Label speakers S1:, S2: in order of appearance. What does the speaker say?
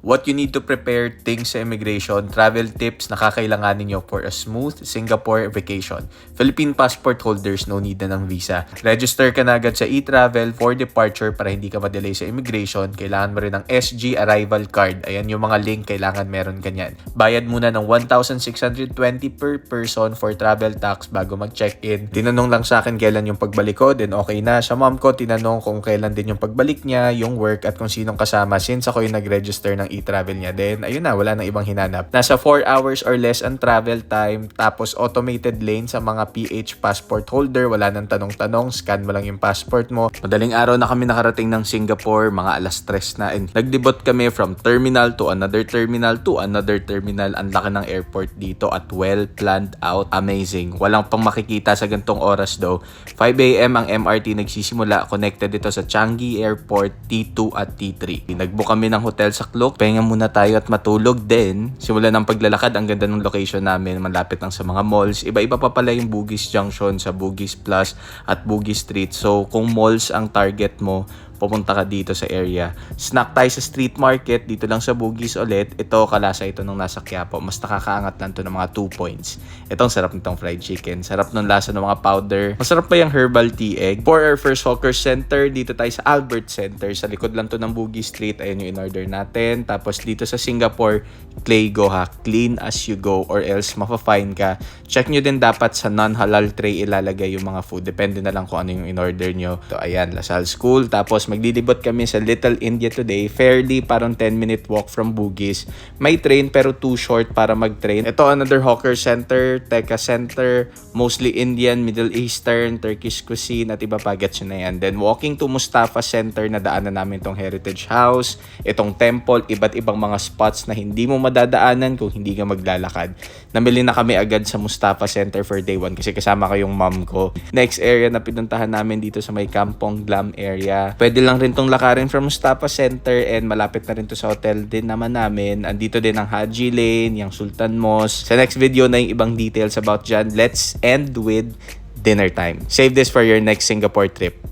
S1: What you need to prepare things sa immigration, travel tips na kakailanganin nyo for a smooth Singapore vacation. Philippine passport holders no need na ng visa. Register ka na agad sa e-travel for departure para hindi ka madelay sa immigration. Kailangan mo rin ng SG arrival card. Ayan yung mga link, kailangan meron kanyan. Bayad muna ng 1,620 per person for travel tax bago mag-check-in. Tinanong lang sa akin kailan yung pagbalik ko, then okay na. Sa mom ko, tinanong kung kailan din yung pagbalik niya, yung work at kung sinong kasama since ako yung nag-register ng e-travel niya. Then, ayun na, wala nang ibang hinanap. Nasa 4 hours or less ang travel time, tapos automated lane sa mga PH passport holder. Wala nang tanong-tanong, scan mo lang yung passport mo. Madaling araw na kami nakarating ng Singapore, mga alas 3 na. And nagdebot kami from terminal to another terminal to another terminal. Ang laki ng airport dito at well planned out. Amazing. Walang pang makikita sa gantong oras though. 5 a.m. ang MRT nagsisimula. Connected dito sa Changi Airport, T2 at T3. Nagbook kami ng hotel sa Klook. Pahinga muna tayo at matulog. Then, simula ng paglalakad. Ang ganda ng location namin. Malapit lang sa mga malls. Iba-iba pa pala yung Bugis Junction sa Bugis Plus at Bugis Street. So, kung malls ang target mo, pupunta ka dito sa area. Snack tayo sa street market, dito lang sa Bugis ulit. Ito, kalasa ito nung nasa Quiapo. Mas nakakaangat lang to ng mga 2 points. Itong sarap nitong fried chicken. Sarap ng lasa ng mga powder. Masarap pa yung herbal tea egg. For our first hawker center, dito tayo sa Albert Center. Sa likod lang to ng Bugis Street. Ayan yung in-order natin. Tapos dito sa Singapore, Clay Go ha. Clean as you go or else mafa-fine ka. Check nyo din dapat sa non-halal tray ilalagay yung mga food. Depende na lang kung ano yung in-order nyo. So, ayan, Lasal School. Tapos magdidibot kami sa Little India today. Fairly, parang 10 minute walk from Bugis. May train pero too short para mag-train. Ito another hawker center, Teka Center, mostly Indian, Middle Eastern, Turkish cuisine at iba pa gets na yan. Then walking to Mustafa Center, nadaanan namin itong Heritage House, itong temple, iba't ibang mga spots na hindi mo madadaanan kung hindi ka maglalakad. Namili na kami agad sa Mustafa Center for day 1 kasi kasama ko yung mom ko. Next area na pinuntahan namin dito sa may Kampong Glam area. Pwede lang rin tong lakarin from Mustafa Center and malapit na rin to sa hotel din naman namin. Andito din ang Haji Lane, yung Sultan Mosque. Sa next video na yung ibang details about dyan. Let's end with dinner time. Save this for your next Singapore trip.